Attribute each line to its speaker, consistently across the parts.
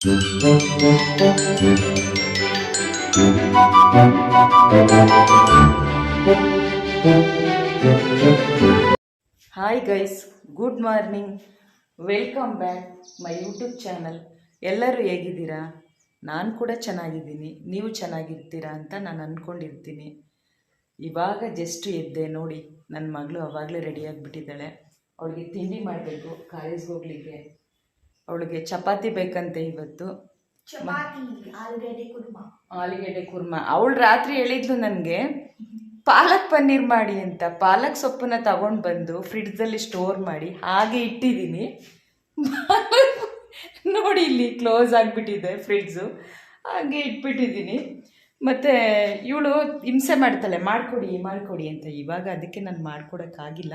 Speaker 1: Hi guys good morning welcome back my YouTube channel ಎಲ್ಲರೂ ಹೇಗಿದ್ದೀರಾ? ನಾನು ಕೂಡ ಚೆನ್ನಾಗಿದ್ದೀನಿ. ನೀವು ಚೆನ್ನಾಗಿರ್ತೀರಾ ಅಂತ ನಾನು ಅಂದ್ಕೊಂಡಿರ್ತೀನಿ ಇವಾಗ ಜಸ್ಟ್ ಎದ್ದೆ ನೋಡಿ. ನನ್ನ ಮಗಳು ಅವಾಗಲೇ ರೆಡಿಯಾಗಿಬಿಟ್ಟಿದ್ದಾಳೆ ಅವಳಿಗೆ ತಿಂಡಿ ಮಾಡಬೇಕು, ಕಾಲೇಜ್ಗೆ ಹೋಗ್ಲಿಕ್ಕೆ. ಅವಳಿಗೆ ಚಪಾತಿ ಬೇಕಂತೆ ಇವತ್ತು.
Speaker 2: ಚಪಾತಿ ಆಲೂಗಡ್ಡೆ ಕುರ್ಮಾ.
Speaker 1: ಆಲೂಗೆಡ್ಡೆ ಕುರ್ಮ. ಅವಳು ರಾತ್ರಿ ಹೇಳಿದ್ಲು ನನಗೆ ಪಾಲಕ್ ಪನ್ನೀರ್ ಮಾಡಿ ಅಂತ. ಪಾಲಕ್ ಸೊಪ್ಪನ್ನ ತಗೊಂಡು ಬಂದು ಫ್ರಿಡ್ಜಲ್ಲಿ ಸ್ಟೋರ್ ಮಾಡಿ ಹಾಗೆ ಇಟ್ಟಿದ್ದೀನಿ. ನೋಡಿ ಇಲ್ಲಿ ಕ್ಲೋಸ್ ಆಗಿಬಿಟ್ಟಿದೆ ಫ್ರಿಡ್ಜು. ಹಾಗೆ ಇಟ್ಬಿಟ್ಟಿದ್ದೀನಿ. ಮತ್ತು ಇವಳು ಹಿಂಸೆ ಮಾಡ್ತಾಳೆ ಮಾಡಿಕೊಡಿ ಮಾಡಿಕೊಡಿ ಅಂತ. ಇವಾಗ ಅದಕ್ಕೆ ನಾನು ಮಾಡ್ಕೊಡೋಕ್ಕಾಗಿಲ್ಲ.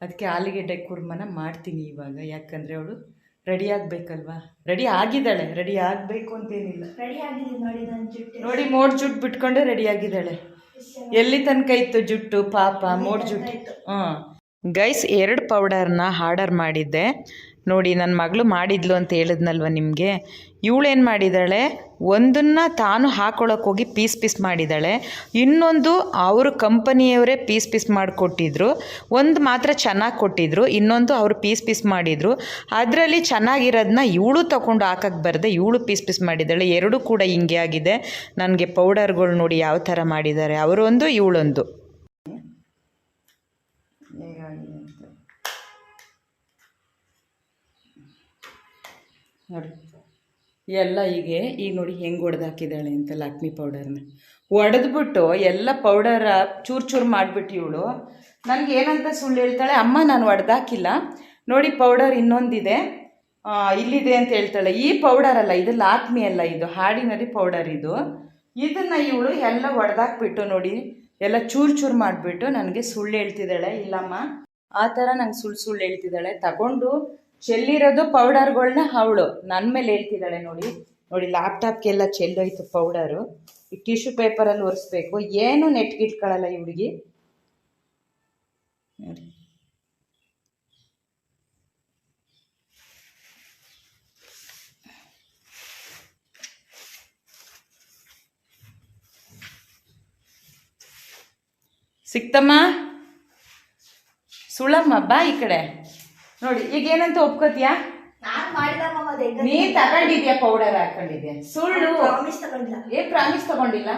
Speaker 1: ಅದಕ್ಕೆ ಆಲೂಗೆಡ್ಡೆ ಕುರ್ಮನ ಮಾಡ್ತೀನಿ ಇವಾಗ. ಯಾಕಂದರೆ ಅವಳು ರೆಡಿ ಆಗಬೇಕಲ್ವಾ? ರೆಡಿ ಆಗಿದ್ದಾಳೆ ರೆಡಿ ಆಗಬೇಕು ಅಂತೇನಿಲ್ಲ.
Speaker 2: ರೆಡಿ ಆಗಿದೆ ನೋಡಿ ನನ್ನ ಜುಟ್ಟು.
Speaker 1: ನೋಡಿ ಮೋಡ್ ಜುಟ್ಟು ಬಿಟ್ಕೊಂಡೆ ರೆಡಿ ಆಗಿದ್ದಾಳೆ. ಎಲ್ಲಿ ತನಕ ಇತ್ತು ಜುಟ್ಟು? ಪಾಪ ಮೋಡ್ ಜುಟ್ಟು ಹಾಂ ಗೈಸ್ ಎರಡು ಪೌಡರ್ನ ಆರ್ಡರ್ ಮಾಡಿದ್ದೆ. ನೋಡಿ ನನ್ನ ಮಗಳು ಮಾಡಿದ್ಲು ಅಂತ ಹೇಳಿದ್ನಲ್ವ ನಿಮಗೆ? ಇವಳೇನು ಮಾಡಿದ್ದಾಳೆ ಒಂದನ್ನು ತಾನು ಹಾಕೊಳಕ್ಕೆ ಹೋಗಿ ಪೀಸ್ ಪೀಸ್ ಮಾಡಿದ್ದಾಳೆ ಇನ್ನೊಂದು ಅವರು ಕಂಪನಿಯವರೇ ಪೀಸ್ ಪೀಸ್ ಮಾಡಿಕೊಟ್ಟಿದ್ರು. ಒಂದು ಮಾತ್ರ ಚೆನ್ನಾಗಿ ಕೊಟ್ಟಿದ್ರು, ಇನ್ನೊಂದು ಅವರು ಪೀಸ್ ಪೀಸ್ ಮಾಡಿದರು. ಅದರಲ್ಲಿ ಚೆನ್ನಾಗಿರೋದನ್ನ ಇವಳು ತಗೊಂಡು ಹಾಕಕ್ಕೆ ಬರದೆ, ಇವಳು ಪೀಸ್ ಪೀಸ್ ಮಾಡಿದ್ದಾಳೆ ಎರಡೂ ಕೂಡ ಹಿಂಗೆ ಆಗಿದೆ. ನನಗೆ ಪೌಡರ್ಗಳು ನೋಡಿ ಯಾವ ಥರ ಮಾಡಿದ್ದಾರೆ ಅವರೊಂದು, ಇವಳೊಂದು. ನೋಡಿ. ಎಲ್ಲ ಹೀಗೆ, ಈಗ ನೋಡಿ ಹೆಂಗೆ ಒಡೆದು ಹಾಕಿದ್ದಾಳೆ ಅಂತ ಲಾಕ್ಮಿ ಪೌಡರ್ನ. ಒಡೆದ್ಬಿಟ್ಟು ಎಲ್ಲ ಪೌಡರ ಚೂರು ಚೂರು ಮಾಡಿಬಿಟ್ಟು ಇವಳು. ನನಗೆ ಏನಂತ ಸುಳ್ಳು ಹೇಳ್ತಾಳೆ, ಅಮ್ಮ, ನಾನು ಒಡೆದಾಕಿಲ್ಲ ನೋಡಿ ಪೌಡರ್ ಇನ್ನೊಂದಿದೆ. ಇಲ್ಲಿದೆ ಅಂತ ಹೇಳ್ತಾಳೆ. ಈ ಪೌಡರ್ ಅಲ್ಲ, ಇದು ಲಾಕ್ಮಿ ಅಲ್ಲ ಇದು, ಹಾಡಿನಲ್ಲಿ ಪೌಡರ್ ಇದು. ಇದನ್ನು ಇವಳು ಎಲ್ಲ ಒಡೆದಾಕ್ಬಿಟ್ಟು ನೋಡಿ, ಎಲ್ಲ ಚೂರು ಚೂರು ಮಾಡಿಬಿಟ್ಟು ನನಗೆ ಸುಳ್ಳು ಹೇಳ್ತಿದ್ದಾಳೆ. ಇಲ್ಲಮ್ಮ, ಆ ಥರ ನಂಗೆ ಸುಳ್ಳು ಸುಳ್ಳು ಹೇಳ್ತಿದ್ದಾಳೆ. ತಗೊಂಡು ಚೆಲ್ಲಿರೋದು ಪೌಡರ್ಗಳನ್ನ ಅವಳು. ನನ್ನ ಮೇಲೆ ಹೇಳ್ತಿದ್ದಾಳೆ ನೋಡಿ. ನೋಡಿ ಲ್ಯಾಪ್ಟಾಪ್ಗೆಲ್ಲ ಚೆಲ್ಲೋಯ್ತು ಪೌಡರು ಈ ಟಿಶ್ಯೂ ಪೇಪರಲ್ಲಿ ಒರೆಸ್ಬೇಕು. ಏನು ನೆಟ್ಗಿಟ್ಕೊಳ್ಳಲ್ಲ ಈ ಹುಡುಗಿ. ನೋಡಿ. ಸಿಕ್ತಮ್ಮ? ಸುಳಮ್ಮ, ಬಾ ಈ ಕಡೆ. ನೋಡಿ ಈಗ ಏನಂತ ಒಪ್ಕೋತೀಯಾ? ನೀ ತಗೊಂಡಿದ್ಯಾ ಪೌಡರ್ ಹಾಕೊಂಡಿದ್ಯಾ? ಸುಳ್ಳು. ಏ ಪ್ರಾಮಿಸ್ ತಗೊಂಡಿಲ್ಲ.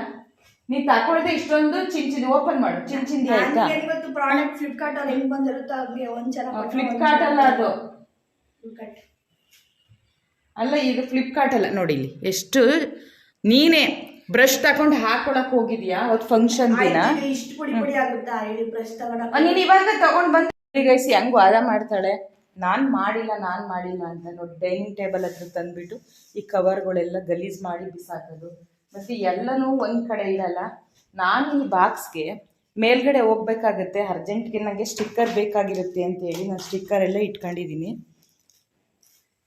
Speaker 1: ನೀ ತಗೊಳ್ದೆ ಇಷ್ಟೊಂದು ಚಿಂಚಿನ ಓಪನ್ ಮಾಡು. ಚಿಂಚಿಂದ ಆಯ್ತಾ?
Speaker 2: ಇವತ್ತು ಪ್ರಾಡಕ್ಟ್ ಫ್ಲಿಪ್ಕಾರ್ಟ್ ಅಲ್ಲಿ ಹೆಂಗ್ ಬಂದಿರುತ್ತೋ ಹಂಗೆ ಒಂದ್ಸಲ
Speaker 1: ಫ್ಲಿಪ್ಕಾರ್ಟ್ ಅಲ್ಲ ಅದು. ಅಲ್ಲ ಈಗ ಫ್ಲಿಪ್ಕಾರ್ಟ್ ಅಲ್ಲ. ನೋಡಿ ಇಲ್ಲಿ ಎಷ್ಟು ನೀನೇ ಬ್ರಷ್ ತಗೊಂಡು ಹಾಕೊಳಕ್ ಹೋಗಿದ್ಯಾ ಅವತ್ತು ಫಂಕ್ಷನ್ ದಿನ?
Speaker 2: ಇಷ್ಟು ಪುಡಿ ಪುಡಿ ಆಗುತ್ತಾ? ಹೇಳಿ ಬ್ರಷ್
Speaker 1: ನೀನು ನೀನ್ ಇವಾಗ ತಗೊಂಡ್ ಬಂದ್ ಗೈಸಿ ಹೆಂಗ್ ವಾದ ಮಾಡ್ತಾಳೆ. ನಾನ್ ಮಾಡಿಲ್ಲ, ನಾನು ಮಾಡಿಲ್ಲ ಅಂತ ನೋಡಿ ಡೈನಿಂಗ್ ಟೇಬಲ್ ಹತ್ರ ತಂದುಬಿಟ್ಟು ಈ ಕವರ್ಗಳೆಲ್ಲ ಗಲೀಜ್ ಮಾಡಿ ಬಿಸಾಕೋದು. ಮತ್ತು ಎಲ್ಲನೂ ಒಂದು ಕಡೆ ಇಡಲ್ಲ ನಾನು ಈ ಬಾಕ್ಸ್ಗೆ ಮೇಲ್ಗಡೆ ಹೋಗ್ಬೇಕಾಗತ್ತೆ ಅರ್ಜೆಂಟ್ಗೆ ನನಗೆ ಸ್ಟಿಕ್ಕರ್ ಬೇಕಾಗಿರುತ್ತೆ ಅಂತೇಳಿ ನಾನು ಸ್ಟಿಕ್ಕರೆಲ್ಲ ಇಟ್ಕೊಂಡಿದ್ದೀನಿ.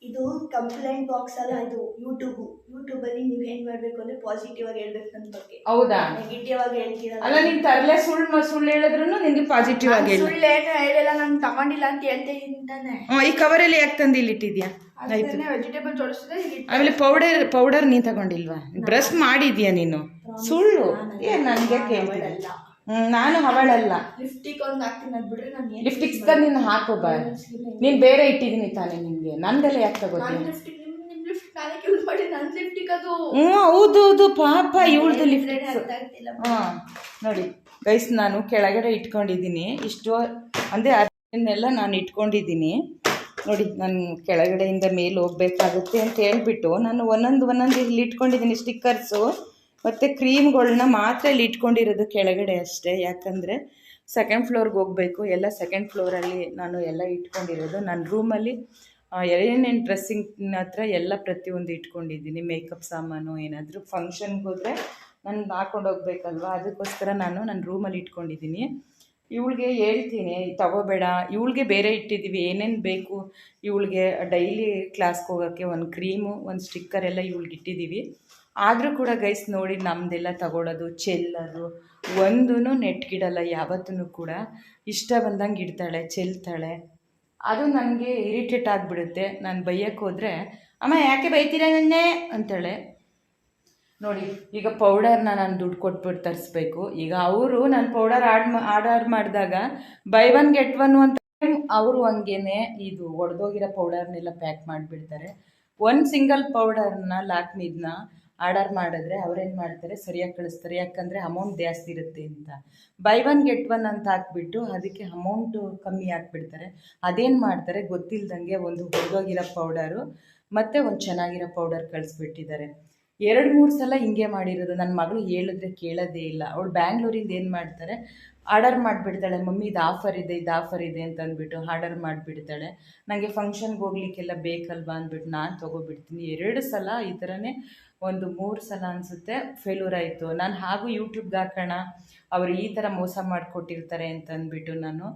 Speaker 2: ಇದು ಕಂಪ್ಲೇಂಟ್ ಬಾಕ್ಸ್ ಅಲ್ಲ ಇದು ಯೂಟ್ಯೂಬ್ ಯೂಟ್ಯೂಬ್ ಅಲ್ಲಿ ನೀವ್ ಏನ್ ಮಾಡ್ಬೇಕು ಅಂದ್ರೆ ಪಾಸಿಟಿವ್ ಆಗಿ ಹೇಳ್ಬೇಕು ನನ್ನ ಬಗ್ಗೆ.
Speaker 1: ಹೌದಾ?
Speaker 2: ನೆಗೆಟಿವ್ ಆಗಿ ಹೇಳ್ತೀರಾ?
Speaker 1: ಅಲ್ಲ ನೀನ್ ತರಲೆ ಸುಳ್ಳು ಸುಳ್ಳು ಹೇಳಿದ್ರು ನಿನ್ಗೆ ಪಾಸಿಟಿವ್ ಆಗಿ ಹೇಳಿ.
Speaker 2: ಸುಳ್ಳು ಏನು ಹೇಳಿಲ್ಲ ನಾನು ತಗೊಂಡಿಲ್ಲ ಅಂತ ಹೇಳ್ತೀನಿ ತಾನೆ.
Speaker 1: ಕವರ್ ಈ ಕವರಲ್ಲಿ ಯಾಕೆ ತಂದು ಇಲ್ಲಿ ಇಟ್ಟಿದ್ಯಾ ಆಯ್ತು.
Speaker 2: ವೆಜಿಟೇಬಲ್ ಜೋಡಿಸಿದ್ರೆ
Speaker 1: ಆಮೇಲೆ ಪೌಡರ್ ಪೌಡರ್ ನೀನ್ ತಗೊಂಡಿಲ್ವಾ? ಬ್ರಷ್ ಮಾಡಿದ್ಯಾ ನೀನು? ಸುಳ್ಳು. ಏನ್ ನನ್ಗೆ ಕೇಳ್ತಿಲ್ಲ ಹ್ಮ್ ನಾನು ಅವಳಲ್ಲ.
Speaker 2: ಲಿಪ್ಸ್ಟಿಕ್ ಒಂದು ಹಾಕ್ತೀನಿ ಅದು ಬಿಟ್ರೆ ನಾನು ಏನು
Speaker 1: ಲಿಫ್ಟಿಕ್ಸ್ ನೀನು ಹಾಕೋಬ. ನೀನ್ ಬೇರೆ ಇಟ್ಟಿದ್ದೀನಿ ತಾನೆ ನಿಮಗೆ ನಂದೆಲ್ಲ ಯಾಕೆ ತಗೋತೀನಿ
Speaker 2: ನನ್ನ ಲಿಫ್ಟಿಗೆ ನಿಮ್ ನಿಮ್ ಲಿಫ್ಟ್ ನಾನೇ ಯೂಸ್ ಮಾಡಿ ನನ್ನ ಅದು.
Speaker 1: ಹ್ಞೂ ಹೌದು ಹೌದು. ಪಾಪ ಇವಳ್ದು
Speaker 2: ಲಿಫ್ಟ್
Speaker 1: ಹಾಂ ನೋಡಿ ಗೈಸ್ ನಾನು ಕೆಳಗಡೆ ಇಟ್ಕೊಂಡಿದ್ದೀನಿ. ಇಷ್ಟು ಅಂದರೆ ಅದನ್ನೆಲ್ಲ ನಾನು ಇಟ್ಕೊಂಡಿದ್ದೀನಿ. ನೋಡಿ ನಾನು ಕೆಳಗಡೆಯಿಂದ ಮೇಲೆ ಹೋಗ್ಬೇಕಾಗುತ್ತೆ ಅಂತ ಹೇಳ್ಬಿಟ್ಟು ನಾನು ಒಂದೊಂದು ಒಂದೊಂದು ಇಲ್ಲಿ ಇಟ್ಕೊಂಡಿದ್ದೀನಿ ಸ್ಟಿಕ್ಕರ್ಸು ಮತ್ತು ಕ್ರೀಮ್ಗಳನ್ನ ಮಾತ್ರ ಇಲ್ಲಿ ಇಟ್ಕೊಂಡಿರೋದು ಕೆಳಗಡೆ ಅಷ್ಟೇ. ಯಾಕಂದರೆ ಸೆಕೆಂಡ್ ಫ್ಲೋರ್ಗೆ ಹೋಗಬೇಕು, ಎಲ್ಲ ಸೆಕೆಂಡ್ ಫ್ಲೋರಲ್ಲಿ ನಾನು ಎಲ್ಲ ಇಟ್ಕೊಂಡಿರೋದು. ನನ್ನ ರೂಮಲ್ಲಿ ಏನೇನು ಡ್ರೆಸ್ಸಿಂಗ್ ಹತ್ರ ಎಲ್ಲ ಪ್ರತಿಯೊಂದು ಇಟ್ಕೊಂಡಿದ್ದೀನಿ. ಮೇಕಪ್ ಸಾಮಾನು ಏನಾದರೂ ಫಂಕ್ಷನ್ಗೆ ಹೋದರೆ ನಾನು ಹಾಕೊಂಡು ಹೋಗ್ಬೇಕಲ್ವ? ಅದಕ್ಕೋಸ್ಕರ ನಾನು ನನ್ನ ರೂಮಲ್ಲಿ ಇಟ್ಕೊಂಡಿದ್ದೀನಿ. ಇವಳಿಗೆ ಹೇಳ್ತೀನಿ, ತಗೋಬೇಡ. ಇವಳಿಗೆ ಬೇರೆ ಇಟ್ಟಿದ್ದೀವಿ ಏನೇನು ಬೇಕು ಇವಳಿಗೆ? ಡೈಲಿ ಕ್ಲಾಸ್ಗೆ ಹೋಗೋಕ್ಕೆ ಒಂದು ಕ್ರೀಮು, ಒಂದು ಸ್ಟಿಕ್ಕರ್ ಎಲ್ಲ ಇವಳಿಗೆ ಇಟ್ಟಿದ್ದೀವಿ ಆದರೂ ಕೂಡ ಗೈಸ್ ನೋಡಿ ನಮ್ಮದೆಲ್ಲ ತಗೊಳ್ಳೋದು ಚೆಲ್ಲೋದು ಒಂದೂ ನೆಟ್ಗಿಡಲ್ಲ ಯಾವತ್ತೂ ಕೂಡ ಇಷ್ಟ ಬಂದಂಗೆ ಇಡ್ತಾಳೆ, ಚೆಲ್ತಾಳೆ. ಅದು ನನಗೆ ಇರಿಟೇಟ್ ಆಗಿಬಿಡುತ್ತೆ. ನಾನು ಬೈಯಕ್ಕೆ ಹೋದರೆ, ಅಮ್ಮ, ಯಾಕೆ ಬೈತೀರ ನನ್ನೇ? ಅಂತಾಳೆ. ನೋಡಿ, ಈಗ ಪೌಡರ್ನ ನಾನು ದುಡ್ಡು ಕೊಟ್ಬಿಟ್ಟು ತರಿಸ್ಬೇಕು. ಈಗ ಅವರು ನಾನು ಪೌಡರ್ ಆಡ್ ಆರ್ಡರ್ ಮಾಡಿದಾಗ ಬೈ ಒನ್ ಗೆಟ್ ಒನ್ ಅಂತ ಅವರು ಹಂಗೇನೆ ಇದು ಒಡೆದೋಗಿರೋ ಪೌಡರ್ನೆಲ್ಲ ಪ್ಯಾಕ್ ಮಾಡಿಬಿಡ್ತಾರೆ. ಒಂದು ಸಿಂಗಲ್ ಪೌಡರ್ನ ಲಾಕ್ಮಿದ್ನ ಆರ್ಡರ್ ಮಾಡಿದ್ರೆ ಅವ್ರೇನು ಮಾಡ್ತಾರೆ? ಸರಿಯಾಗಿ ಕಳಿಸ್ತಾರೆ. ಯಾಕಂದರೆ ಅಮೌಂಟ್ ಜಾಸ್ತಿ ಇರುತ್ತೆ ಅಂತ. ಬೈ ಒನ್ ಗೆಟ್ ಒನ್ ಅಂತ ಹಾಕ್ಬಿಟ್ಟು ಅದಕ್ಕೆ ಅಮೌಂಟು ಕಮ್ಮಿ ಹಾಕ್ಬಿಡ್ತಾರೆ. ಅದೇನು ಮಾಡ್ತಾರೆ? ಗೊತ್ತಿಲ್ಲದಂಗೆ ಒಂದು ಹೊರಗೋಗಿರೋ ಪೌಡರು ಮತ್ತು ಒಂದು ಚೆನ್ನಾಗಿರೋ ಪೌಡರ್ ಕಳಿಸ್ಬಿಟ್ಟಿದ್ದಾರೆ. ಎರಡು ಮೂರು ಸಲ ಹಿಂಗೆ ಮಾಡಿರೋದು. ನನ್ನ ಮಗಳು ಹೇಳಿದ್ರೆ ಕೇಳೋದೇ ಇಲ್ಲ. ಅವಳು ಬ್ಯಾಂಗ್ಳೂರಿಂದ ಏನು ಮಾಡ್ತಾರೆ? ಆರ್ಡರ್ ಮಾಡಿಬಿಡ್ತಾಳೆ, ಮಮ್ಮಿ, ಇದು ಆಫರ್ ಇದೆ, ಇದು ಆಫರ್ ಇದೆ ಅಂತ ಅಂದ್ಬಿಟ್ಟು ಆರ್ಡರ್ ಮಾಡಿಬಿಡ್ತಾಳೆ. ನನಗೆ ಫಂಕ್ಷನ್ಗೆ ಹೋಗ್ಲಿಕ್ಕೆಲ್ಲ ಬೇಕಲ್ವಾ? ಅಂದ್ಬಿಟ್ಟು ನಾನು ತೊಗೊಬಿಡ್ತೀನಿ. ಎರಡು ಸಲ ಈ ಥರನೇ ಒಂದು ಮೂರು ಸಲ ಅನಿಸುತ್ತೆ ಫೇಲ್ಯೂರ್ ಆಯಿತು. ನಾನು ಹಾಗೂ ಯೂಟ್ಯೂಬ್ಗೆ ಹಾಕೋಣ, ಅವರು ಈ ಥರ ಮೋಸ ಮಾಡಿಕೊಟ್ಟಿರ್ತಾರೆ ಅಂತ ಅಂದ್ಬಿಟ್ಟು ನಾನು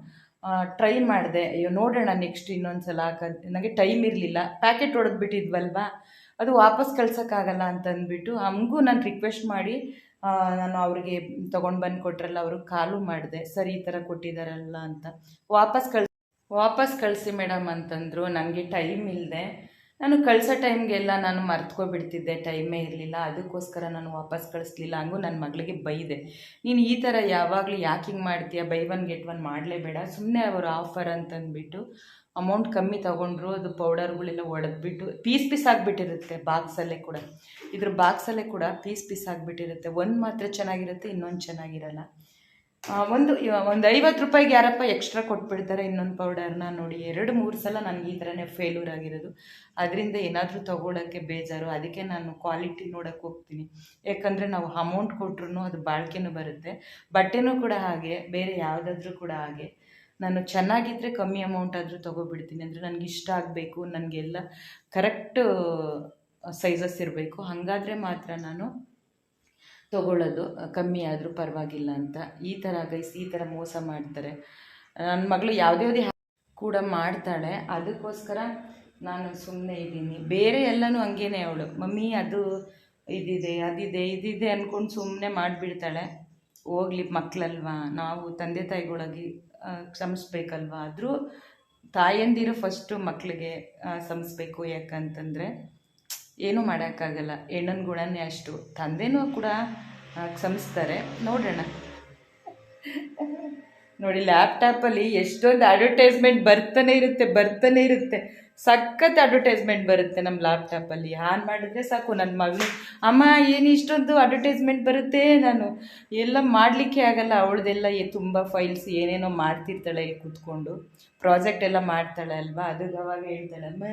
Speaker 1: ಟ್ರೈ ಮಾಡಿದೆ. ಅಯ್ಯೋ, ನೋಡೋಣ ನೆಕ್ಸ್ಟ್ ಇನ್ನೊಂದು ಸಲ ಹಾಕೋದು ನನಗೆ ಟೈಮ್ ಇರಲಿಲ್ಲ. ಪ್ಯಾಕೆಟ್ ಹೊಡೆದ್ಬಿಟ್ಟಿದ್ವಲ್ವಾ? ಅದು ವಾಪಸ್ ಕಳ್ಸೋಕ್ಕಾಗಲ್ಲ ಅಂತ ಅಂದ್ಬಿಟ್ಟು, ಹಂಗೂ ನಾನು ರಿಕ್ವೆಸ್ಟ್ ಮಾಡಿ ನಾನು ಅವ್ರಿಗೆ ತೊಗೊಂಡು ಬಂದು ಕೊಟ್ರಲ್ಲ ಅವ್ರಿಗೆ ಕಾಲು ಮಾಡಿದೆ, ಸರಿ ಈ ಥರ ಕೊಟ್ಟಿದ್ದಾರಲ್ಲ ಅಂತ. ವಾಪಸ್ ಕಳ್ಸಿ, ವಾಪಸ್ ಕಳಿಸಿ ಮೇಡಮ್ ಅಂತಂದರು ನನಗೆ ಟೈಮ್ ಇಲ್ಲದೆ ನಾನು ಕಳಿಸೋ ಟೈಮ್ಗೆಲ್ಲ ನಾನು ಮರ್ತ್ಕೊಬಿಡ್ತಿದ್ದೆ, ಟೈಮೇ ಇರಲಿಲ್ಲ. ಅದಕ್ಕೋಸ್ಕರ ನಾನು ವಾಪಸ್ ಕಳಿಸ್ಲಿಲ್ಲ. ಹಂಗೂ ನನ್ನ ಮಗಳಿಗೆ ಬೈದೆ. ನೀನು ಈ ಥರ ಯಾವಾಗಲೂ ಯಾಕೆ ಹಿಂಗೆ ಮಾಡ್ತೀಯ? ಬೈ ಒನ್ ಗೆಟ್ ಒನ್ ಮಾಡಲೇಬೇಡ. ಸುಮ್ಮನೆ ಅವರು ಆಫರ್ ಅಂತಂದ್ಬಿಟ್ಟು ಅಮೌಂಟ್ ಕಮ್ಮಿ ತೊಗೊಂಡ್ರು ಅದು ಪೌಡರ್ಗಳೆಲ್ಲ ಒಡೆದ್ಬಿಟ್ಟು ಪೀಸ್ ಪೀಸ್ ಆಗಿಬಿಟ್ಟಿರುತ್ತೆ ಬಾಕ್ಸಲ್ಲೇ ಕೂಡ. ಇದ್ರ ಬಾಕ್ಸಲ್ಲೇ ಕೂಡ ಪೀಸ್ ಪೀಸ್ ಆಗಿಬಿಟ್ಟಿರುತ್ತೆ. ಒಂದು ಮಾತ್ರ ಚೆನ್ನಾಗಿರುತ್ತೆ, ಇನ್ನೊಂದು ಚೆನ್ನಾಗಿರಲ್ಲ. ಒಂದು ಒಂದು ಐವತ್ತು ರೂಪಾಯಿಗೆ ಯಾರಪ್ಪ ಎಕ್ಸ್ಟ್ರಾ ಕೊಟ್ಬಿಡ್ತಾರೆ ಇನ್ನೊಂದು ಪೌಡರ್ನ ನೋಡಿ. ಎರಡು, ಮೂರು ಸಲ ನನಗೆ ಈ ಥರನೇ ಫೇಲ್ಯೂರ್ ಆಗಿರೋದು. ಅದರಿಂದ ಏನಾದರೂ ತೊಗೊಳಕ್ಕೆ ಬೇಜಾರು. ಅದಕ್ಕೆ ನಾನು ಕ್ವಾಲಿಟಿ ನೋಡೋಕ್ಕೆ ಹೋಗ್ತೀನಿ. ಯಾಕಂದರೆ ನಾವು ಅಮೌಂಟ್ ಕೊಟ್ರು ಅದು ಬಾಳ್ಕೆನೂ ಬರುತ್ತೆ. ಬಟ್ಟೆನೂ ಕೂಡ ಹಾಗೆ, ಬೇರೆ ಯಾವುದಾದ್ರೂ ಕೂಡ ಹಾಗೆ. ನಾನು ಚೆನ್ನಾಗಿದ್ದರೆ ಕಮ್ಮಿ ಅಮೌಂಟ್ ಆದರೂ ತೊಗೊಬಿಡ್ತೀನಿ ಅಂದರೆ ನನಗೆ ಇಷ್ಟ ಆಗಬೇಕು, ನನಗೆಲ್ಲ ಕರೆಕ್ಟ್ ಸೈಜಸ್ ಇರಬೇಕು. ಹಾಗಾದರೆ ಮಾತ್ರ ನಾನು ತೊಗೊಳ್ಳೋದು. ಕಮ್ಮಿ ಆದರೂ ಪರವಾಗಿಲ್ಲ ಅಂತ. ಈ ಥರ ಗೈಸ್ ಈ ಥರ ಮೋಸ ಮಾಡ್ತಾರೆ. ನನ್ನ ಮಗಳು ಯಾವುದೇ ಯಾವುದೇ ಕೂಡ ಮಾಡ್ತಾಳೆ. ಅದಕ್ಕೋಸ್ಕರ ನಾನು ಸುಮ್ಮನೆ ಇದ್ದೀನಿ. ಬೇರೆ ಎಲ್ಲನೂ ಹಂಗೇನೆ ಅವಳು. ಮಮ್ಮಿ, ಅದು ಇದಿದೆ, ಅದಿದೆ, ಇದಿದೆ ಅಂದ್ಕೊಂಡು ಸುಮ್ಮನೆ ಮಾಡಿಬಿಡ್ತಾಳೆ. ಹೋಗ್ಲಿ ಮಕ್ಕಳಲ್ವಾ ನಾವು ತಂದೆ ತಾಯಿಗಳಾಗಿ ಕ್ಷಮಿಸ್ಬೇಕಲ್ವಾ ಆದರೂ ತಾಯಂದಿರು ಫಸ್ಟು ಮಕ್ಕಳಿಗೆ ಸಮಿಸ್ಬೇಕು ಯಾಕಂತಂದರೆ ಏನೂ ಮಾಡೋಕ್ಕಾಗಲ್ಲ. ಹೆಣ್ಣನ ಗುಣನೇ ಅಷ್ಟು. ತಂದೆನೂ ಕೂಡ ಕ್ಷಮಿಸ್ತಾರೆ. ನೋಡೋಣ. ನೋಡಿ ಲ್ಯಾಪ್ಟಾಪಲ್ಲಿ ಎಷ್ಟೊಂದು ಅಡ್ವರ್ಟೈಸ್ಮೆಂಟ್ ಬರ್ತಾನೆ ಇರುತ್ತೆ ಬರ್ತಾನೆ ಇರುತ್ತೆ. ಸಖತ್ ಅಡ್ವರ್ಟೈಸ್ಮೆಂಟ್ ಬರುತ್ತೆ ನಮ್ಮ ಲ್ಯಾಪ್ಟಾಪಲ್ಲಿ ಆನ್ ಮಾಡಿದ್ರೆ ಸಾಕು ನನ್ನ ಮಗಳು. ಅಮ್ಮ, ಏನು ಇಷ್ಟೊಂದು ಅಡ್ವರ್ಟೈಸ್ಮೆಂಟ್ ಬರುತ್ತೆ? ನಾನು ಎಲ್ಲ ಮಾಡಲಿಕ್ಕೆ ಆಗಲ್ಲ. ಅವಳದೆಲ್ಲ ತುಂಬ ಫೈಲ್ಸ್ ಏನೇನೋ ಮಾಡ್ತಿರ್ತಾಳೆ ಕೂತ್ಕೊಂಡು. ಪ್ರಾಜೆಕ್ಟ್ ಎಲ್ಲ ಮಾಡ್ತಾಳೆ ಅಲ್ವಾ? ಅದಕ್ಕೆ ಅವಾಗ ಹೇಳ್ತಾಳೆ, ಅಮ್ಮ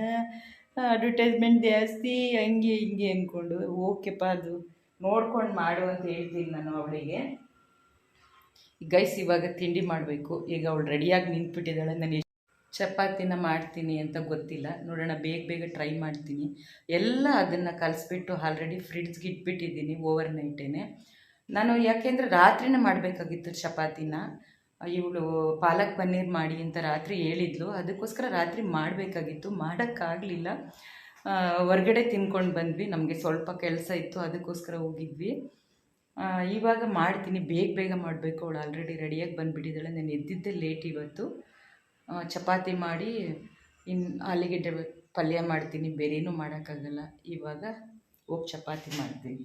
Speaker 1: ಅಡ್ವರ್ಟೈಸ್ಮೆಂಟ್ ಜಾಸ್ತಿ, ಹಂಗೆ, ಹಿಂಗೆ ಅಂದ್ಕೊಂಡು ಓಕೆಪ್ಪ, ಅದು ನೋಡ್ಕೊಂಡು ಮಾಡು ಅಂತ ಹೇಳ್ತೀನಿ ನಾನು ಅವಳಿಗೆ. ಗೈಸ್ ಇವಾಗ ತಿಂಡಿ ಮಾಡಬೇಕು. ಈಗ ಅವಳು ರೆಡಿಯಾಗಿ ನಿಂತ್ಬಿಟ್ಟಿದ್ದಾಳೆ. ನಾನು ಎಷ್ಟು ಚಪಾತಿನ ಮಾಡ್ತೀನಿ ಅಂತ ಗೊತ್ತಿಲ್ಲ. ನೋಡೋಣ, ಬೇಗ ಬೇಗ ಟ್ರೈ ಮಾಡ್ತೀನಿ. ಎಲ್ಲ ಅದನ್ನು ಕಲಿಸ್ಬಿಟ್ಟು ಆಲ್ರೆಡಿ ಫ್ರಿಡ್ಜ್ಗೆ ಇಟ್ಬಿಟ್ಟಿದ್ದೀನಿ ಓವರ್ ನೈಟೇ ನಾನು ಯಾಕೆಂದರೆ ರಾತ್ರಿನೇ ಮಾಡಬೇಕಾಗಿತ್ತು ಚಪಾತಿನ. ಇವಳು ಪಾಲಕ್ ಪನ್ನೀರ್ ಮಾಡಿ ಅಂತ ರಾತ್ರಿ ಹೇಳಿದ್ಲು. ಅದಕ್ಕೋಸ್ಕರ ರಾತ್ರಿ ಮಾಡಬೇಕಾಗಿತ್ತು. ಮಾಡೋಕ್ಕಾಗಲಿಲ್ಲ. ಹೊರ್ಗಡೆ ತಿನ್ಕೊಂಡು ಬಂದ್ವಿ. ನಮಗೆ ಸ್ವಲ್ಪ ಕೆಲಸ ಇತ್ತು, ಅದಕ್ಕೋಸ್ಕರ ಹೋಗಿದ್ವಿ. ಇವಾಗ ಮಾಡ್ತೀನಿ. ಬೇಗ ಬೇಗ ಮಾಡಬೇಕು. ಅವಳು ಆಲ್ರೆಡಿ ರೆಡಿಯಾಗಿ ಬಂದುಬಿಟ್ಟಿದ್ದಾಳೆ. ನಾನು ಎದ್ದಿದ್ದೆ ಲೇಟ್ ಇವತ್ತು. ಚಪಾತಿ ಮಾಡಿ ಇನ್ನು ಆಲೂಗೆಡ್ಡೆ ಪಲ್ಯ ಮಾಡ್ತೀನಿ, ಬೇರೇನೂ ಮಾಡೋಕ್ಕಾಗಲ್ಲ. ಇವಾಗ ಹೋಗಿ ಚಪಾತಿ ಮಾಡ್ತೀನಿ.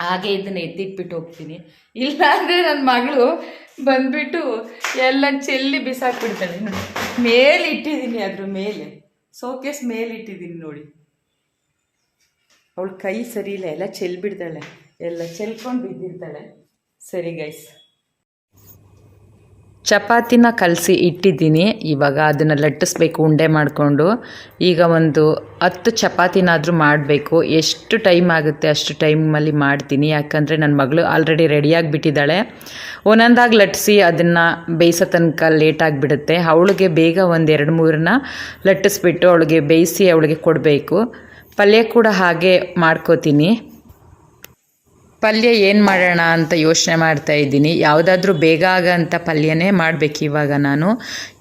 Speaker 1: ಹಾಗೆ ಇದನ್ನು ಎತ್ತಿಟ್ಬಿಟ್ಟು ಹೋಗ್ತೀನಿ. ಇಲ್ಲಾಂದರೆ ನನ್ನ ಮಗಳು ಬಂದ್ಬಿಟ್ಟು ಎಲ್ಲ ಚೆಲ್ಲಿ ಬಿಸಾಕ್ಬಿಡ್ತಾಳೆ ನೋಡಿ. ಮೇಲೆ ಇಟ್ಟಿದ್ದೀನಿ ಅದ್ರ ಮೇಲೆ. ಸೋಕೇಸ್ ಮೇಲೆ ಇಟ್ಟಿದ್ದೀನಿ ನೋಡಿ. ಅವಳು ಕೈ ಸರಿ ಇಲ್ಲ ಎಲ್ಲ ಚೆಲ್ಬಿಡ್ತಾಳೆ. ಎಲ್ಲ ಚೆಲ್ಕೊಂಡು ಬಿದ್ದಿರ್ತಾಳೆ. ಸರಿ ಗೈಸ್ ಚಪಾತಿನ ಕಲಸಿ ಇಟ್ಟಿದ್ದೀನಿ. ಇವಾಗ ಅದನ್ನು ಲಟ್ಟಿಸ್ಬೇಕು, ಉಂಡೆ ಮಾಡಿಕೊಂಡು. ಈಗ ಒಂದು ಹತ್ತು ಚಪಾತಿನಾದರೂ ಮಾಡಬೇಕು. ಎಷ್ಟು ಟೈಮ್ ಆಗುತ್ತೆ ಅಷ್ಟು ಟೈಮಲ್ಲಿ ಮಾಡ್ತೀನಿ. ಯಾಕಂದರೆ ನನ್ನ ಮಗಳು ಆಲ್ರೆಡಿ ರೆಡಿಯಾಗಿ ಬಿಟ್ಟಿದ್ದಾಳೆ ಒಂದೊಂದಾಗಿ ಲಟ್ಟಿಸಿ ಅದನ್ನು ಬೇಯಿಸೋ ತನಕ ಲೇಟ್ ಆಗಿಬಿಡುತ್ತೆ. ಅವಳಿಗೆ ಬೇಗ ಒಂದು ಎರಡು ಮೂರನ್ನ ಲಟ್ಟಿಸ್ಬಿಟ್ಟು ಅವಳಿಗೆ ಬೇಯಿಸಿ ಅವಳಿಗೆ ಕೊಡಬೇಕು. ಪಲ್ಯ ಕೂಡ ಹಾಗೆ ಮಾಡ್ಕೋತೀನಿ. ಪಲ್ಯ ಏನು ಮಾಡೋಣ ಅಂತ ಯೋಚನೆ ಮಾಡ್ತಾ ಇದ್ದೀನಿ. ಯಾವುದಾದ್ರೂ ಬೇಗ ಆಗೋಂಥ ಪಲ್ಯನೇ ಮಾಡಬೇಕು ಇವಾಗ ನಾನು.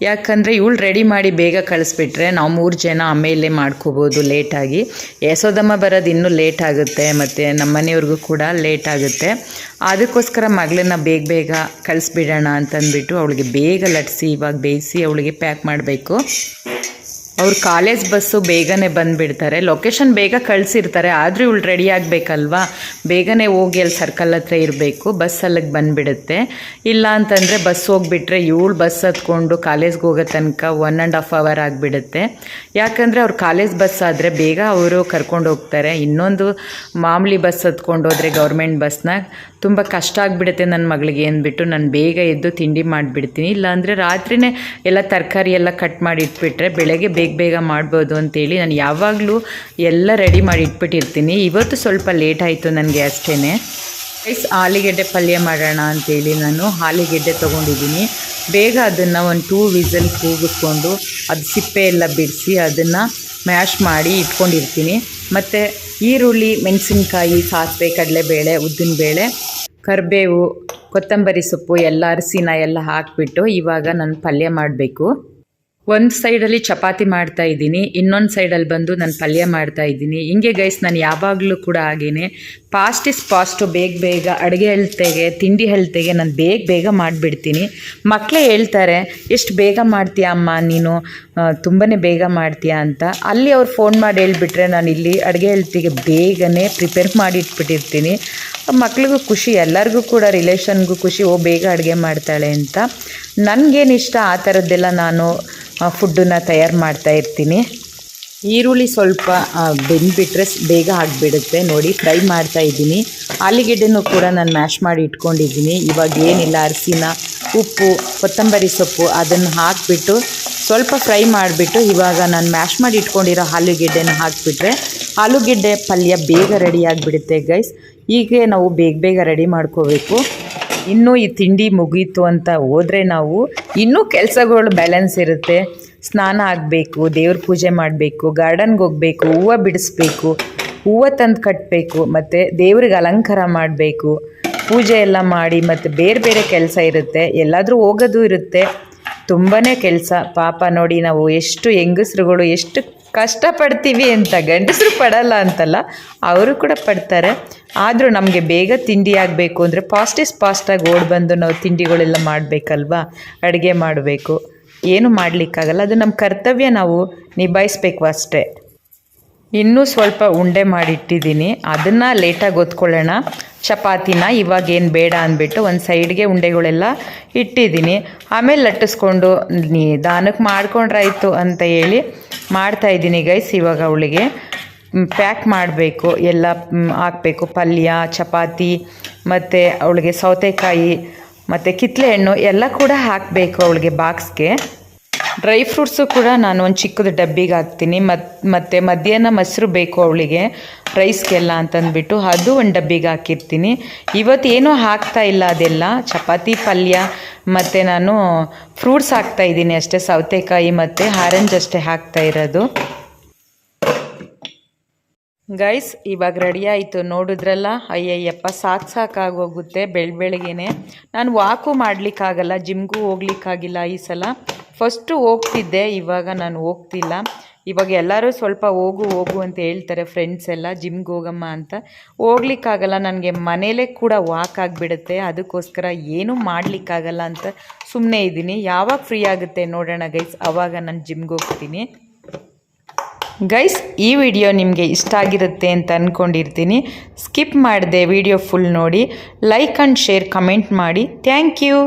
Speaker 1: ಯಾಕಂದರೆ ಇವಳು ರೆಡಿ ಮಾಡಿ ಬೇಗ ಕಳಿಸ್ಬಿಟ್ರೆ ನಾವು ಮೂರು ಜನ ಆಮೇಲೆ ಮಾಡ್ಕೋಬೋದು ಲೇಟಾಗಿ ಯಶೋದಮ್ಮ ಬರೋದು ಇನ್ನೂ ಲೇಟ್ ಆಗುತ್ತೆ, ಮತ್ತು ನಮ್ಮ ಮನೆಯವ್ರಿಗೂ ಕೂಡ ಲೇಟ್ ಆಗುತ್ತೆ. ಅದಕ್ಕೋಸ್ಕರ ಮಗಳನ್ನ ಬೇಗ ಬೇಗ ಕಳಿಸ್ಬಿಡೋಣ ಅಂತಂದ್ಬಿಟ್ಟು ಅವಳಿಗೆ ಬೇಗ ಲಟ್ಸಿ, ಇವಾಗ ಬೇಯಿಸಿ ಅವಳಿಗೆ ಪ್ಯಾಕ್ ಮಾಡಬೇಕು. ಅವ್ರು ಕಾಲೇಜ್ ಬಸ್ಸು ಬೇಗನೆ ಬಂದುಬಿಡ್ತಾರೆ. ಲೊಕೇಶನ್ ಬೇಗ ಕಳಿಸಿರ್ತಾರೆ. ಆದರೂ ಇವಳು ರೆಡಿ ಆಗಬೇಕಲ್ವಾ? ಬೇಗನೆ ಹೋಗಿ ಅಲ್ಲಿ ಸರ್ಕಲ್ ಹತ್ರ ಇರಬೇಕು. ಬಸ್ ಅಲ್ಲಿಗೆ ಬಂದುಬಿಡುತ್ತೆ. ಇಲ್ಲ ಅಂತಂದರೆ ಬಸ್ ಹೋಗಿಬಿಟ್ರೆ ಇವಳು ಬಸ್ ಹತ್ಕೊಂಡು ಕಾಲೇಜ್ಗೆ ಹೋಗೋ ತನಕ ಒನ್ ಆ್ಯಂಡ್ ಹಾಫ್ ಅವರ್ ಆಗಿಬಿಡುತ್ತೆ. ಯಾಕಂದರೆ ಅವ್ರು ಕಾಲೇಜ್ ಬಸ್ ಆದರೆ ಬೇಗ ಅವರು ಕರ್ಕೊಂಡು ಹೋಗ್ತಾರೆ. ಇನ್ನೊಂದು ಮಾಮೂಲಿ ಬಸ್ ಹತ್ಕೊಂಡು ಹೋದರೆ ಗೌರ್ಮೆಂಟ್ ಬಸ್ನ ತುಂಬ ಕಷ್ಟ ಆಗಿಬಿಡುತ್ತೆ ನನ್ನ ಮಗಳಿಗೆ ಅಂದ್ಬಿಟ್ಟು. ನಾನು ಬೇಗ ಎದ್ದು ತಿಂಡಿ ಮಾಡಿಬಿಡ್ತೀನಿ. ಇಲ್ಲಾಂದರೆ ರಾತ್ರಿನೇ ಎಲ್ಲ ತರಕಾರಿ ಎಲ್ಲ ಕಟ್ ಮಾಡಿ ಇಟ್ಬಿಟ್ರೆ ಬೆಳಗ್ಗೆ ಬೇಗ ಬೇಗ ಬೇಗ ಮಾಡ್ಬೋದು ಅಂತೇಳಿ ನಾನು ಯಾವಾಗಲೂ ಎಲ್ಲ ರೆಡಿ ಮಾಡಿ ಇಟ್ಬಿಟ್ಟಿರ್ತೀನಿ. ಇವತ್ತು ಸ್ವಲ್ಪ ಲೇಟ್ ಆಯಿತು ನನಗೆ ಅಷ್ಟೇ ರೈಸ್ ಆಲೂಗೆಡ್ಡೆ ಪಲ್ಯ ಮಾಡೋಣ ಅಂತೇಳಿ ನಾನು ಆಲೂಗೆಡ್ಡೆ ತೊಗೊಂಡಿದ್ದೀನಿ. ಬೇಗ ಅದನ್ನು ಒಂದು ಟೂ ವಿಸಲ್ ಕೂಗಿಸ್ಕೊಂಡು ಅದು ಸಿಪ್ಪೆ ಎಲ್ಲ ಬಿಡಿಸಿ ಅದನ್ನು ಮ್ಯಾಶ್ ಮಾಡಿ ಇಟ್ಕೊಂಡಿರ್ತೀನಿ. ಮತ್ತು ಈರುಳ್ಳಿ, ಮೆಣಸಿನ್ಕಾಯಿ, ಸಾಸಿವೆ, ಕಡಲೆಬೇಳೆ, ಉದ್ದಿನಬೇಳೆ, ಕರಿಬೇವು, ಕೊತ್ತಂಬರಿ ಸೊಪ್ಪು, ಎಲ್ಲ ಅರಿಸಿನ ಎಲ್ಲ ಹಾಕಿಬಿಟ್ಟು ಇವಾಗ ನಾನು ಪಲ್ಯ ಮಾಡಬೇಕು. ಒಂದು ಸೈಡಲ್ಲಿ ಚಪಾತಿ ಮಾಡ್ತಾ ಇದ್ದೀನಿ, ಇನ್ನೊಂದು ಸೈಡಲ್ಲಿ ಬಂದು ನಾನು ಪಲ್ಯ ಮಾಡ್ತಾ ಇದ್ದೀನಿ. ಹಿಂಗೆ ಗೈಸ್ ನಾನು ಯಾವಾಗಲೂ ಕೂಡ ಹಾಗೇನೆ ಫಾಸ್ಟ್ ಇಸ್ ಫಾಸ್ಟು ಬೇಗ ಬೇಗ ಅಡುಗೆ ಹೆಲ್ತೆಗೆ ತಿಂಡಿ ಹೆಲ್ತೆಗೆ ನಾನು ಬೇಗ ಬೇಗ ಮಾಡಿಬಿಡ್ತೀನಿ. ಮಕ್ಕಳೇ ಹೇಳ್ತಾರೆ, ಎಷ್ಟು ಬೇಗ ಮಾಡ್ತೀಯ ಅಮ್ಮ ನೀನು? ತುಂಬಾ ಬೇಗ ಮಾಡ್ತೀಯ ಅಂತ. ಅಲ್ಲಿ ಅವ್ರು ಫೋನ್ ಮಾಡಿ ಹೇಳಿಬಿಟ್ರೆ ನಾನು ಇಲ್ಲಿ ಅಡುಗೆ ಹೆಲ್ತಿಗೆ ಬೇಗನೆ ಪ್ರಿಪೇರ್ ಮಾಡಿ ಇಟ್ಬಿಟ್ಟಿರ್ತೀನಿ ಮಕ್ಳಿಗೂ ಖುಷಿ, ಎಲ್ಲರಿಗೂ ಕೂಡ ರಿಲೇಷನ್ಗೂ ಖುಷಿ, ಓ, ಬೇಗ ಅಡುಗೆ ಮಾಡ್ತಾಳೆ ಅಂತ. ನನಗೇನು ಇಷ್ಟ? ಆ ಥರದ್ದೆಲ್ಲ ನಾನು ಫುಡ್ಡನ್ನ ತಯಾರು ಮಾಡ್ತಾ ಇರ್ತೀನಿ. ಈರುಳ್ಳಿ ಸ್ವಲ್ಪ ಬೆಂದ್ಬಿಟ್ರೆ ಬೇಗ ಆಗಿಬಿಡುತ್ತೆ. ನೋಡಿ, ಫ್ರೈ ಮಾಡ್ತಾ ಇದ್ದೀನಿ. ಆಲೂಗೆಡ್ಡೆನೂ ಕೂಡ ನಾನು ಮ್ಯಾಶ್ ಮಾಡಿ ಇಟ್ಕೊಂಡಿದ್ದೀನಿ. ಇವಾಗ ಏನಿಲ್ಲ ಅರಿಸಿನ ಉಪ್ಪು, ಕೊತ್ತಂಬರಿ ಸೊಪ್ಪು ಅದನ್ನು ಹಾಕಿಬಿಟ್ಟು ಸ್ವಲ್ಪ ಫ್ರೈ ಮಾಡಿಬಿಟ್ಟು ಇವಾಗ ನಾನು ಮ್ಯಾಶ್ ಮಾಡಿ ಇಟ್ಕೊಂಡಿರೋ ಆಲೂಗೆಡ್ಡೆನ ಹಾಕಿಬಿಟ್ರೆ ಆಲೂಗೆಡ್ಡೆ ಪಲ್ಯ ಬೇಗ ರೆಡಿ ಆಗಿಬಿಡುತ್ತೆ ಗೈಸ್. ಹೀಗೆ ನಾವು ಬೇಗ ಬೇಗ ರೆಡಿ ಮಾಡ್ಕೋಬೇಕು. ಇನ್ನೂ ಈ ತಿಂಡಿ ಮುಗೀತು ಅಂತ ಹೋದರೆ ನಾವು ಇನ್ನೂ ಕೆಲಸಗಳು ಬ್ಯಾಲೆನ್ಸ್ ಇರುತ್ತೆ. ಸ್ನಾನ ಆಗಬೇಕು, ದೇವ್ರ ಪೂಜೆ ಮಾಡಬೇಕು ಗಾರ್ಡನ್ಗೆ ಹೋಗಬೇಕು, ಹೂವು ಬಿಡಿಸ್ಬೇಕು, ಹೂವು ತಂದು ಕಟ್ಟಬೇಕು ಮತ್ತು ದೇವ್ರಿಗೆ ಅಲಂಕಾರ ಮಾಡಬೇಕು, ಪೂಜೆ ಎಲ್ಲ ಮಾಡಿ, ಮತ್ತು ಬೇರೆ ಬೇರೆ ಕೆಲಸ ಇರುತ್ತೆ, ಎಲ್ಲಾದರೂ ಹೋಗೋದು ಇರುತ್ತೆ. ತುಂಬಾ ಕೆಲಸ. ಪಾಪ ನೋಡಿ ನಾವು ಎಷ್ಟು ಹೆಂಗಸ್ರುಗಳು ಎಷ್ಟು ಕಷ್ಟಪಡ್ತೀವಿ ಅಂತ, ಗಂಡಸರು ಪಡಲ್ಲ ಅಂತಲ್ಲ, ಅವರು ಕೂಡ ಪಡ್ತಾರೆ. ಆದರೂ ನಮಗೆ ಬೇಗ ತಿಂಡಿ ಆಗಬೇಕು ಅಂದರೆ ಫಾಸ್ಟೆಸ್ಟ್ ಫಾಸ್ಟಾಗಿ ಓಡಿ ಬಂದು ನಾವು ತಿಂಡಿಗಳೆಲ್ಲ ಮಾಡಬೇಕಲ್ವಾ? ಅಡುಗೆ ಮಾಡಬೇಕು. ಏನು ಮಾಡಲಿಕ್ಕಾಗಲ್ಲ. ಅದು ನಮ್ಮ ಕರ್ತವ್ಯ, ನಾವು ನಿಭಾಯಿಸ್ಬೇಕು ಅಷ್ಟೇ. ಇನ್ನೂ ಸ್ವಲ್ಪ ಉಂಡೆ ಮಾಡಿಟ್ಟಿದ್ದೀನಿ. ಅದನ್ನು ಲೇಟಾಗಿ ಒತ್ಕೊಳ್ಳೋಣ ಚಪಾತಿನ ಇವಾಗ ಏನು ಬೇಡ ಅಂದ್ಬಿಟ್ಟು ಒಂದು ಸೈಡ್ಗೆ ಉಂಡೆಗಳೆಲ್ಲ ಇಟ್ಟಿದ್ದೀನಿ. ಆಮೇಲೆ ಲಟ್ಟಿಸ್ಕೊಂಡು ದಾನಕ್ಕೆ ಮಾಡ್ಕೊಂಡ್ರಾಯ್ತು ಅಂತ ಹೇಳಿ ಮಾಡ್ತಾಯಿದ್ದೀನಿ ಗೈಸ್ ಇವಾಗ ಅವಳಿಗೆ. ಪ್ಯಾಕ್ ಮಾಡಬೇಕು. ಎಲ್ಲ ಹಾಕಬೇಕು. ಪಲ್ಯ, ಚಪಾತಿ, ಮತ್ತು ಅವಳಿಗೆ ಸೌತೆಕಾಯಿ ಮತ್ತು ಕಿತ್ತಳೆ ಹಣ್ಣು ಎಲ್ಲ ಕೂಡ ಹಾಕಬೇಕು ಅವಳಿಗೆ ಬಾಕ್ಸ್ಗೆ ಡ್ರೈ ಫ್ರೂಟ್ಸು ಕೂಡ ನಾನು ಒಂದು ಚಿಕ್ಕದು ಡಬ್ಬಿಗೆ ಹಾಕ್ತೀನಿ. ಮತ್ತು ಮತ್ತು ಮಧ್ಯಾಹ್ನ ಮೊಸರು ಬೇಕು ಅವಳಿಗೆ. ರೈಸ್ಗೆಲ್ಲ ಅಂತಂದ್ಬಿಟ್ಟು ಅದು ಒಂದು ಡಬ್ಬಿಗೆ ಹಾಕಿರ್ತೀನಿ. ಇವತ್ತು ಏನೂ ಹಾಕ್ತಾ ಇಲ್ಲ ಅದೆಲ್ಲ. ಚಪಾತಿ, ಪಲ್ಯ, ಮತ್ತು ನಾನು ಫ್ರೂಟ್ಸ್ ಹಾಕ್ತಾ ಇದ್ದೀನಿ ಅಷ್ಟೇ. ಸೌತೆಕಾಯಿ ಮತ್ತು ಆರೆಂಜ್ ಅಷ್ಟೇ ಹಾಕ್ತಾ ಇರೋದು. ಗೈಸ್ ಇವಾಗ ರೆಡಿ ಆಯಿತು. ನೋಡಿದ್ರಲ್ಲ? ಅಯ್ಯಯ್ಯಪ್ಪ, ಸಾಕು ಸಾಕಾಗೋಗುತ್ತೆ ಬೆಳ ಬೆಳಗ್ಗೆನೆ. ನಾನು ವಾಕು ಮಾಡಲಿಕ್ಕಾಗಲ್ಲ ಜಿಮ್ಗೂ ಹೋಗ್ಲಿಕ್ಕಾಗಿಲ್ಲ ಈ ಸಲ. ಫಸ್ಟು ಹೋಗ್ತಿದ್ದೆ, ಇವಾಗ ನಾನು ಹೋಗ್ತಿಲ್ಲ. ಇವಾಗ ಎಲ್ಲರೂ ಸ್ವಲ್ಪ ಹೋಗು ಹೋಗು ಅಂತ ಹೇಳ್ತಾರೆ ಫ್ರೆಂಡ್ಸ್ ಎಲ್ಲ ಜಿಮ್ಗೆ ಹೋಗಮ್ಮ ಅಂತ. ಹೋಗ್ಲಿಕ್ಕಾಗಲ್ಲ, ನನಗೆ ಮನೇಲೇ ಕೂಡ ವಾಕ್ ಆಗಿಬಿಡುತ್ತೆ. ಅದಕ್ಕೋಸ್ಕರ ಏನೂ ಮಾಡಲಿಕ್ಕಾಗಲ್ಲ ಅಂತ ಸುಮ್ಮನೆ ಇದ್ದೀನಿ. ಯಾವಾಗ ಫ್ರೀ ಆಗುತ್ತೆ ನೋಡೋಣ ಗೈಸ್ ಆವಾಗ ನಾನು ಜಿಮ್ಗೆ ಹೋಗ್ತೀನಿ. ಗೈಸ್ ಈ ವಿಡಿಯೋ ನಿಮಗೆ ಇಷ್ಟ ಆಗಿರುತ್ತೆ ಅಂತ ಅಂದ್ಕೊಂಡಿರ್ತೀನಿ ಸ್ಕಿಪ್ ಮಾಡಿದೆ ವಿಡಿಯೋ ಫುಲ್ ನೋಡಿ. ಲೈಕ್ ಆ್ಯಂಡ್ ಶೇರ್ ಕಮೆಂಟ್ ಮಾಡಿ. Thank you